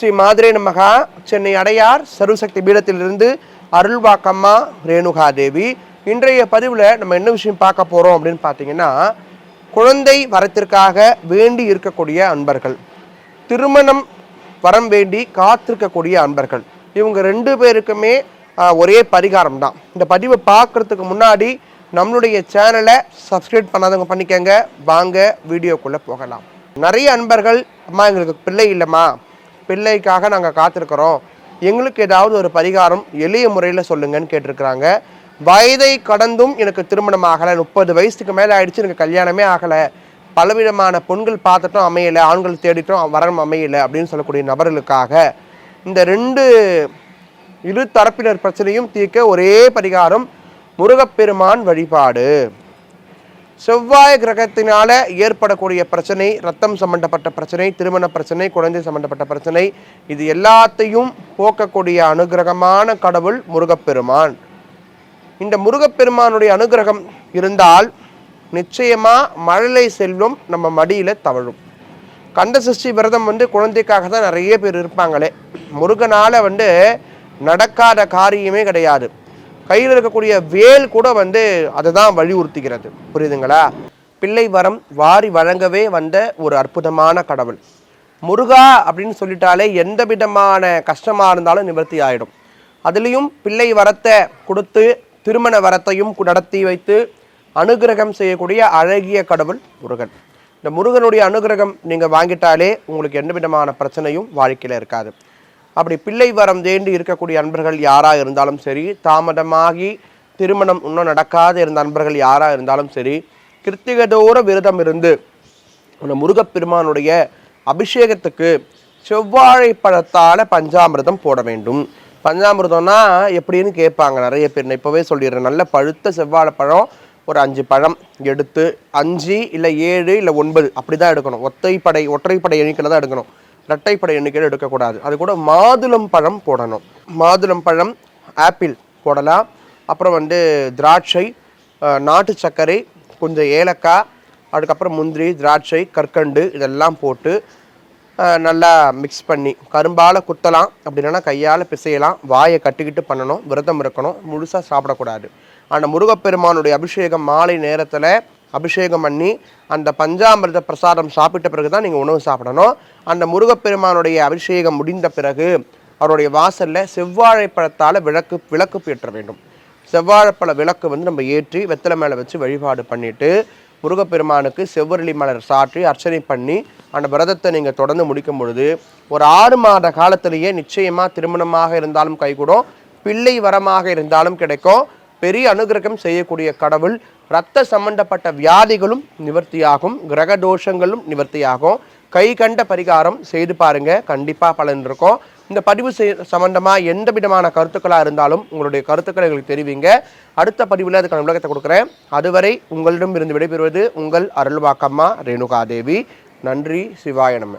ஸ்ரீ மாதிரே நமகா சென்னை அடையார் சர்வசக்தி பீடத்திலிருந்து அருள்வாக்கம்மா ரேணுகா தேவி இன்றைய பதிவில் நம்ம என்ன விஷயம் பார்க்க போகிறோம் அப்படின்னு பார்த்தீங்கன்னா குழந்தை வரத்திற்காக வேண்டி இருக்கக்கூடிய அன்பர்கள் திருமணம் வரம் வேண்டி காத்திருக்கக்கூடிய அன்பர்கள் இவங்க ரெண்டு பேருக்குமே ஒரே பரிகாரம் தான் இந்த பதிவை பார்க்குறதுக்கு முன்னாடி நம்மளுடைய சேனலை சப்ஸ்கிரைப் பண்ணாதவங்க பண்ணிக்கங்க. வாங்க வீடியோக்குள்ளே போகலாம். நிறைய அன்பர்கள் அம்மா எங்களுக்கு பிள்ளை இல்லைம்மா. பிள்ளைக்காக நாங்கள் காத்திருக்கிறோம். எங்களுக்கு ஏதாவது ஒரு பரிகாரம் எளிய முறையில் சொல்லுங்கன்னு கேட்டிருக்கிறாங்க. வயதை கடந்தும் எனக்கு திருமணம் ஆகலை. முப்பது வயசுக்கு மேலே ஆயிடுச்சு. எனக்கு கல்யாணமே ஆகலை. பலவிதமான பெண்கள் பார்த்துட்டும் அமையலை. ஆண்கள் தேடிட்டும் வரம் அமையலை அப்படின்னு சொல்லக்கூடிய நபர்களுக்காக இந்த ரெண்டு இரு தரப்பினர் பிரச்சனையும் தீர்க்க ஒரே பரிகாரம் முருகப்பெருமான் வழிபாடு. செவ்வாய் கிரகத்தினால ஏற்படக்கூடிய பிரச்சனை ரத்தம் சம்பந்தப்பட்ட பிரச்சனை திருமண பிரச்சனை குழந்தை சம்பந்தப்பட்ட பிரச்சனை இது எல்லாத்தையும் போக்கக்கூடிய அனுகிரகமான கடவுள் முருகப்பெருமான். இந்த முருகப்பெருமானுடைய அனுகிரகம் இருந்தால் நிச்சயமா மழலை செல்வம் நம்ம மடியில தவழும். கந்த சஷ்டி விரதம் வந்து குழந்தைக்காக தான் நிறைய பேர் இருப்பாங்களே. முருகனால வந்து நடக்காத காரியமே கிடையாது. கையில் இருக்கக்கூடிய வேல் கூட வந்து அதை தான் வலியுறுத்துகிறது. புரியுதுங்களா? பிள்ளை வரம் வாரி வழங்கவே வந்த ஒரு அற்புதமான கடவுள். முருகா அப்படின்னு சொல்லிட்டாலே எந்த விதமான கஷ்டமாக இருந்தாலும் நிவர்த்தி ஆகிடும் அதுலேயும் பிள்ளை வரத்தை கொடுத்து திருமண வரத்தையும் நடத்தி வைத்து அனுகிரகம் செய்யக்கூடிய அழகிய கடவுள் முருகன். இந்த முருகனுடைய அனுகிரகம் நீங்கள் வாங்கிட்டாலே உங்களுக்கு எந்த விதமான பிரச்சனையும் வாழ்க்கையில் இருக்காது. அப்படி பிள்ளை வரம் தேண்டி இருக்கக்கூடிய அன்பர்கள் யாராக இருந்தாலும் சரி தாமதமாகி திருமணம் இன்னும் நடக்காத இருந்த அன்பர்கள் யாராக இருந்தாலும் சரி கிருத்திகதோற விரதம் இருந்து அந்த முருகப்பெருமானுடைய அபிஷேகத்துக்கு செவ்வாழை பழத்தால் பஞ்சாமிர்தம் போட வேண்டும். பஞ்சாமிரதம்னா எப்படின்னு கேட்பாங்க நிறைய பேர். நான் இப்போவே சொல்லிடுறேன். நல்ல பழுத்த செவ்வாழை பழம் ஒரு அஞ்சு பழம் எடுத்து அஞ்சு இல்லை ஏழு இல்லை ஒன்பது அப்படி தான் எடுக்கணும். ஒத்தைப்படை ஒற்றைப்படை எண்ணிக்கையில் தான் எடுக்கணும். இரட்டைப்படை எண்ணிக்கையில் எடுக்கக்கூடாது. அது கூட மாதுளம் பழம் போடணும். மாதுளம் பழம் ஆப்பிள் போடலாம். அப்புறம் வந்து திராட்சை நாட்டு சர்க்கரை கொஞ்சம் ஏலக்காய் அதுக்கப்புறம் முந்திரி திராட்சை கற்கண்டு இதெல்லாம் போட்டு நல்லா மிக்ஸ் பண்ணி கரும்பால் குத்தலாம். அப்படி இல்லைன்னா கையால் பிசையலாம். வாயை கட்டிக்கிட்டு பண்ணணும். விரதம் இருக்கணும். முழுசாக சாப்பிடக்கூடாது. ஆனால் முருகப்பெருமானுடைய அபிஷேகம் மாலை நேரத்தில் அபிஷேகம் பண்ணி அந்த பஞ்சாமிரத பிரசாதம் சாப்பிட்ட பிறகு தான் நீங்கள் உணவு சாப்பிடணும். அந்த முருகப்பெருமானுடைய அபிஷேகம் முடிந்த பிறகு அவருடைய வாசலில் செவ்வாழைப்பழத்தால் விளக்கு விளக்கு ஏற்ற வேண்டும். செவ்வாழைப்பழ விளக்கு வந்து நம்ம ஏற்றி வெத்தலை மேலே வச்சு வழிபாடு பண்ணிவிட்டு முருகப்பெருமானுக்கு செவ்வரளி மலர் சாற்றி அர்ச்சனை பண்ணி அந்த விரதத்தை நீங்கள் தொடர்ந்து முடிக்கும் பொழுது ஒரு ஆறு மாத காலத்திலேயே நிச்சயமாக திருமணமாக இருந்தாலும் கைகூடும் பிள்ளை வரமாக இருந்தாலும் கிடைக்கும். பெரிய அனுகிரகம் செய்யக்கூடிய கடவுள் இரத்த சம்பந்தப்பட்ட வியாதிகளும் நிவர்த்தியாகும் கிரக தோஷங்களும் நிவர்த்தியாகும். கை கண்ட பரிகாரம் செய்து பாருங்கள் கண்டிப்பாக பலன் இருக்கும். இந்த பதிவு செய் சம்மந்தமாக எந்த விதமான கருத்துக்களாக இருந்தாலும் உங்களுடைய கருத்துக்களை எங்களுக்கு தெரிவிங்க. அடுத்த பதிவில் அதுக்கான விளக்கத்தை கொடுக்குறேன். அதுவரை உங்களிடம் இருந்து விடைபெறுவது உங்கள் அருள்வாக்கம்மா ரேணுகாதேவி. நன்றி சிவாய நம்ம